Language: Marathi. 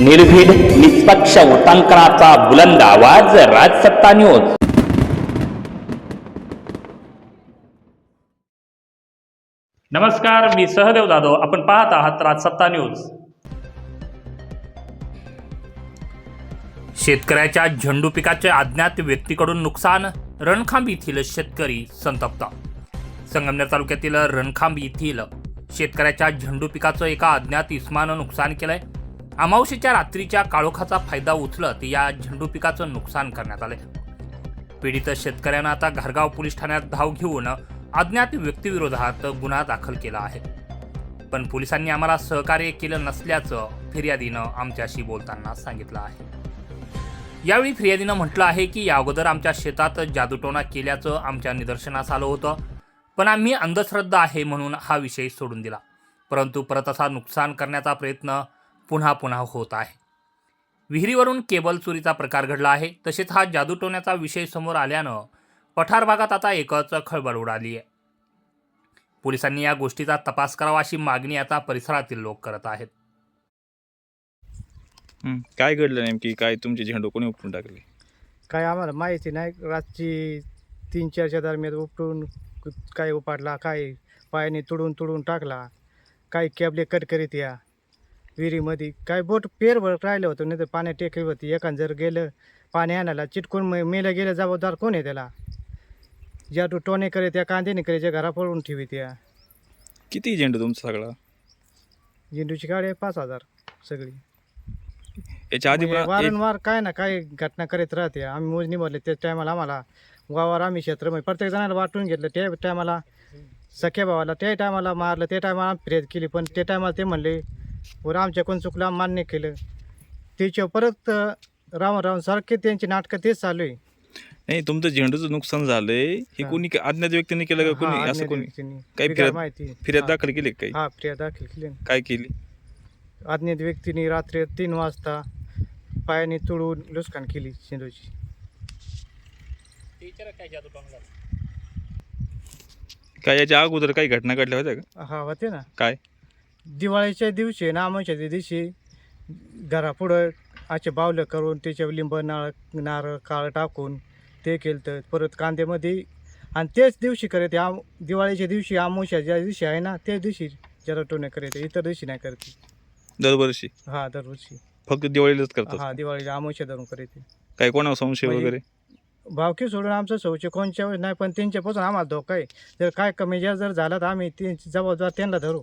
निर्भीड निष्पक्ष उटांकनाचा बुलंद आवाज राजसत्ता न्यूज. नमस्कार मी सहदेव जाधव. आपण पाहत आहात राजसत्ता न्यूज. शेतकऱ्याच्या झेंडू पिकाचे अज्ञात व्यक्तीकडून नुकसान रणखांब येथील शेतकरी संतप्त. संगमनेर तालुक्यातील रणखांब येथील शेतकऱ्याच्या झेंडू पिकाचं एका अज्ञात इस्मानं नुकसान केलंय. अमावशेच्या रात्रीच्या काळोखाचा फायदा उचलत या झेंडू पिकाचं नुकसान करण्यात आले पीडित शेतकऱ्यानं आता घरगाव पोलीस ठाण्यात धाव घेऊन अज्ञात व्यक्तीविरोधात गुन्हा दाखल केला आहे. पण पोलिसांनी आम्हाला सहकार्य केलं नसल्याचं फिर्यादीनं आमच्याशी बोलताना सांगितलं आहे. यावेळी फिर्यादीनं म्हटलं आहे की या अगोदर आमच्या शेतात जादूटोणा केल्याचं आमच्या निदर्शनास आलं होतं. पण आम्ही अंधश्रद्धा आहे म्हणून हा विषय सोडून दिला. परंतु परत असा नुकसान करण्याचा प्रयत्न पुन्हा पुन्हा होत आहे. विहिरीवरून केबल चोरीचा प्रकार घडला आहे. तसेच हा जादूटोण्याचा विषय समोर आल्यानं पठार भागात आता एकच खळबळ उडाली आहे. पोलिसांनी या गोष्टीचा तपास करावा अशी मागणी आता परिसरातील लोक करत आहेत. हं. काय घडलं नेमकी? काय तुमचे झेंडू कोणी उपटून टाकले? काय आम्हाला माहिती नाही. रातची तीन चारच्या दरम्यान उपटून क- काय उपाडला काय पायाने तुडून तुडून टाकला काय कॅबले कट करीत या. विहिरीमध्ये. काय बोट पेरभर राहिलं होतं नाही तर पाण्यात टेकली होती. एखाद जर गेलं पाणी आणायला चिटकून मे- मेलं गेलं जबाबदार कोण आहे त्याला? ज्या तो टोने करे त्या कांद्याने करे ज्या घरा पडून ठेवी त्या. किती झेंडू तुमचा सगळा? झेंडूची गाडी आहे पाच हजार सगळी. याच्या आधी म्हणजे पण वारंवार काय ना काय घटना करत राहते. आम्ही मोजणी भरले त्या टायमाला आम्हाला वावर आम्ही क्षेत्र म्हणजे प्रत्येक जणाला वाटून घेतलं. त्या टायमाला सख्या भावाला त्या टायमाला मारलं त्या टायमाला आम्ही फिर्याद केली. पण त्या टायमाला ते म्हणले वर आमच्याकडून चुकलं मान्य केलं. त्याच्या परत अं, राहून राहून सारखे त्यांची नाटकं तेच चालू आहे. नाही तुमचं झेंडूचं नुकसान झालंय. हे हा. कोणी अज्ञात व्यक्तीने केलं का कोणी? असं कोणी. काही फिर्याद- माहिती. फिर्याद हा. दाखल केली का काही? हा फिर्याद दाखल केली. ना. काय केली? अज्ञात व्यक्तीने रात्री तीन वाजता पायाने तुडून लुस्कान केली शेंदूची काय याच्या अगोदर काही घटना घडल्या होत्या का? हा होते ना. काय? दिवाळीच्या दिवशी नामाच्या दिवशी घरापुढं असे बावलं करून त्याच्यावर लिंब नाळ नारळ काळ टाकून ते केलं तर परत कांद्यामध्ये आणि तेच दिवशी करत आम दिवाळीच्या दिवशी आमोशा ज्या दिवशी आहे ना त्याच दिवशी जरा टोने करते इतर दिवशी नाही करते. दरवर्षी? हा दरवर्षी. फक्त दिवाळीलाच करतात? हा दिवाळीला आमोशा धरून करते. काय कोणावर संशय म्हणजे- वगैरे? भावकी सोडून आमचं शौच कोणच्या नाही पण त्यांच्यापासून आम्हाला धोका आहे. जर काय कमी जास्त जर झाला तर आम्ही त्यांची जबाबदार त्यांना धरू.